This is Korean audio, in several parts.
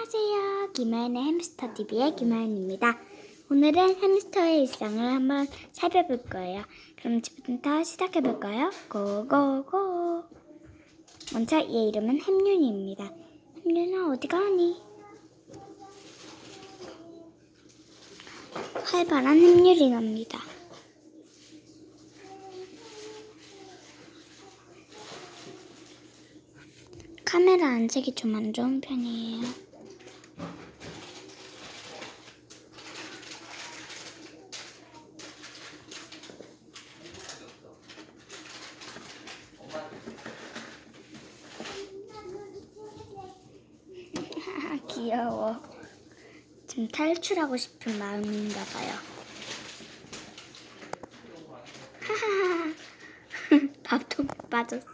안녕하세요. 김하연의 햄스터 TV의 김하연입니다. 오늘은 햄스터의 일상을 한번 살펴볼 거예요. 그럼 지금부터 시작해 볼까요? 고고고. 먼저 얘 이름은 햄윤이입니다. 햄윤아 어디 가니? 활발한 햄윤이 납니다. 카메라 안색이 좀 안 좋은 편이에요. 귀여워. 지금 탈출하고 싶은 마음인가 봐요. 밥도 못 빠졌어.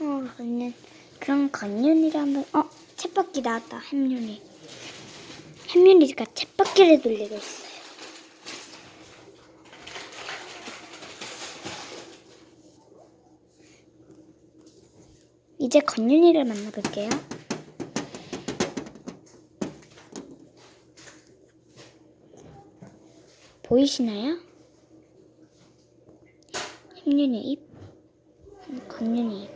어, 건윤. 그럼 건윤이를 한번, 어, 챗바퀴 나왔다, 햄윤이. 햄윤이가 챗바퀴를 돌리고 있어요. 이제 건윤이를 만나볼게요. 보이시나요? 햄윤이 입, 건윤이 입.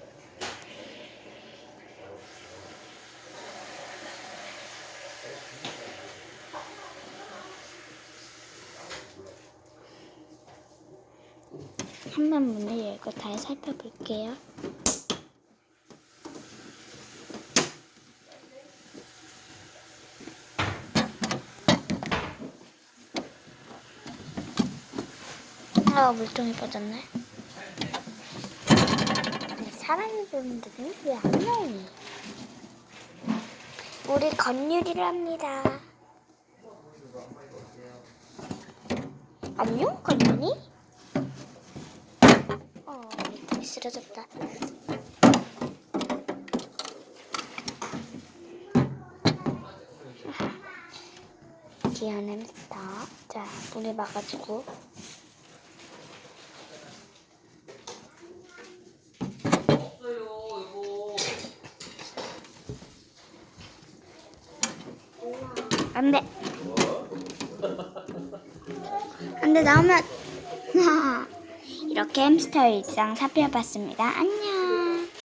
한번 문을 열고 잘 살펴볼게요. 아, 물통이 빠졌네. 네, 사람이 보는데 왜 안 나오니? 우리 건율이를 합니다. 안녕, 건율이? 어, 물통이 쓰러졌다. 귀여운 햄스터. 자, 물에 막아주고. 없어요 이거 안 돼. 안 돼, 나오면. 이렇게 햄스터 일상 살펴봤습니다. 안녕.